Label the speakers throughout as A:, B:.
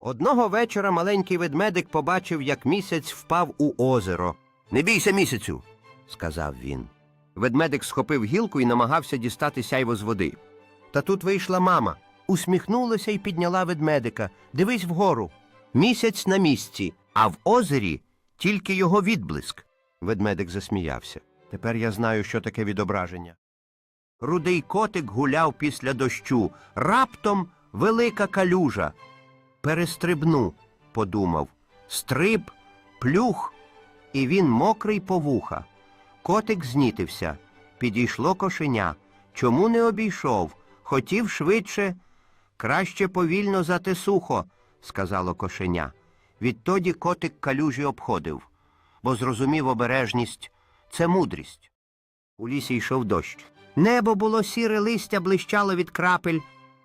A: Одного вечора маленький ведмедик побачив, як місяць впав у озеро. Не бійся місяцю, сказав він. Ведмедик схопив гілку і намагався дістати сяйво з води. Та тут вийшла мама, усміхнулася і підняла ведмедика. Дивись вгору. Місяць на місці, а в озері тільки його відблиск. Ведмедик засміявся. Тепер я знаю, що таке відображення. Рудий котик гуляв після дощу. Раптом велика калюжа. Перестрибну, подумав. Стриб, плюх, і він мокрий по вуха. Котик знітився. Підійшло кошеня. Чому не обійшов? Хотів швидше. Краще повільно зате сухо, сказало кошеня. Відтоді котик калюжі обходив, бо зрозумів обережність це мудрість. У лісі йшов дощ. Небо було сіре листя, блищало від крапель.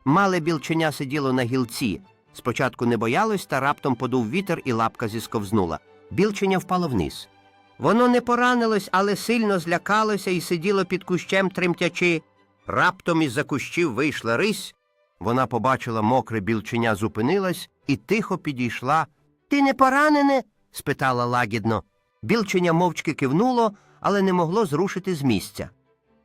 A: Мале білченя сиділо на гілці. Спочатку не боялось, та раптом подув вітер і лапка зісковзнула. Білченя впало вниз. Воно не поранилось, але сильно злякалося і сиділо під кущем тремтячи. Раптом із-за кущів вийшла рись. Вона побачила мокре білченя, зупинилась і тихо підійшла. Ти не поранене? спитала лагідно. Білченя мовчки кивнуло, але не могло зрушити з місця.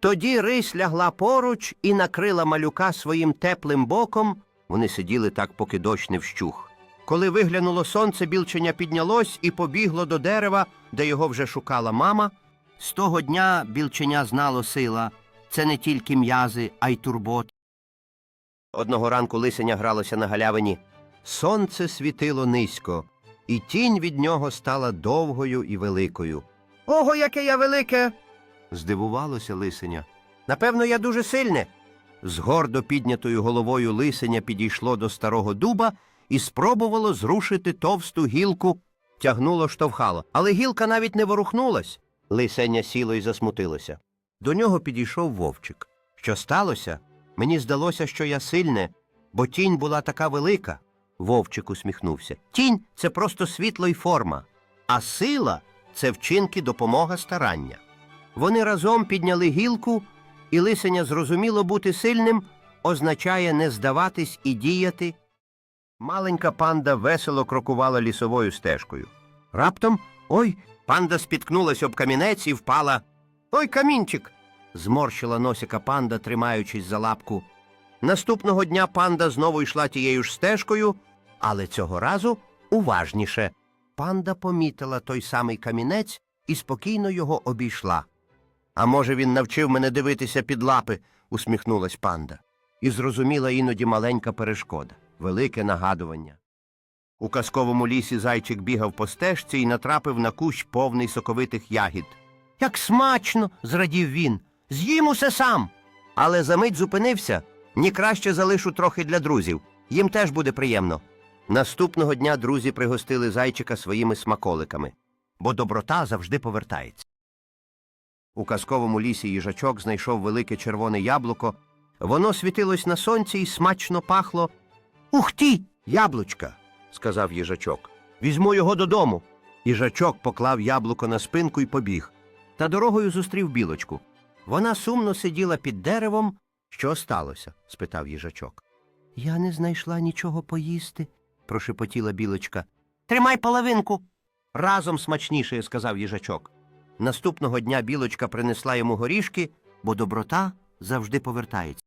A: Тоді рись лягла поруч і накрила малюка своїм теплим боком. Вони сиділи так, поки дощ не вщух. Коли виглянуло сонце, білченя піднялось і побігло до дерева, де його вже шукала мама. З того дня білченя знало сила. Це не тільки м'язи, а й турбот. Одного ранку лисеня гралося на галявині. Сонце світило низько, і тінь від нього стала довгою і великою. Ого, яке я велике. здивувалося лисеня. Напевно, я дуже сильне. З гордо піднятою головою лисеня підійшло до старого дуба і спробувало зрушити товсту гілку, тягнуло штовхало. Але гілка навіть не ворухнулась. Лисеня сіло і засмутилося. До нього підійшов вовчик. Що сталося? Мені здалося, що я сильне, бо тінь була така велика. Вовчик усміхнувся. Тінь це просто світло й форма, а сила це вчинки, допомога, старання. Вони разом підняли гілку, і лисеня зрозуміло бути сильним означає не здаватись і діяти. Маленька панда весело крокувала лісовою стежкою. Раптом ой, панда спіткнулась об камінець і впала. Ой, камінчик. зморщила носика панда, тримаючись за лапку. Наступного дня панда знову йшла тією ж стежкою, але цього разу уважніше. Панда помітила той самий камінець і спокійно його обійшла. А може, він навчив мене дивитися під лапи, усміхнулась панда. І зрозуміла іноді маленька перешкода, велике нагадування. У казковому лісі зайчик бігав по стежці і натрапив на кущ повний соковитих ягід. Як смачно. зрадів він. З'їм усе сам. Але за мить зупинився. Ні краще залишу трохи для друзів. Їм теж буде приємно. Наступного дня друзі пригостили зайчика своїми смаколиками, бо доброта завжди повертається. У казковому лісі їжачок знайшов велике червоне яблуко. Воно світилось на сонці і смачно пахло. Ух ти! Яблучка, сказав їжачок. Візьму його додому. Їжачок поклав яблуко на спинку і побіг. Та дорогою зустрів білочку. Вона сумно сиділа під деревом. Що сталося? спитав їжачок. Я не знайшла нічого поїсти, прошепотіла білочка. Тримай половинку. Разом смачніше, сказав їжачок. Наступного дня білочка принесла йому горішки, бо доброта завжди повертається.